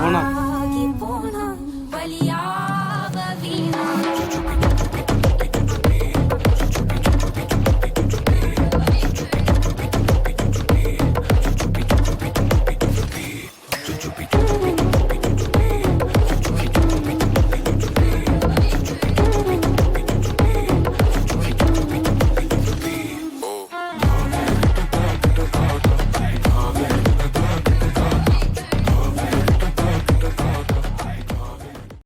പോണം.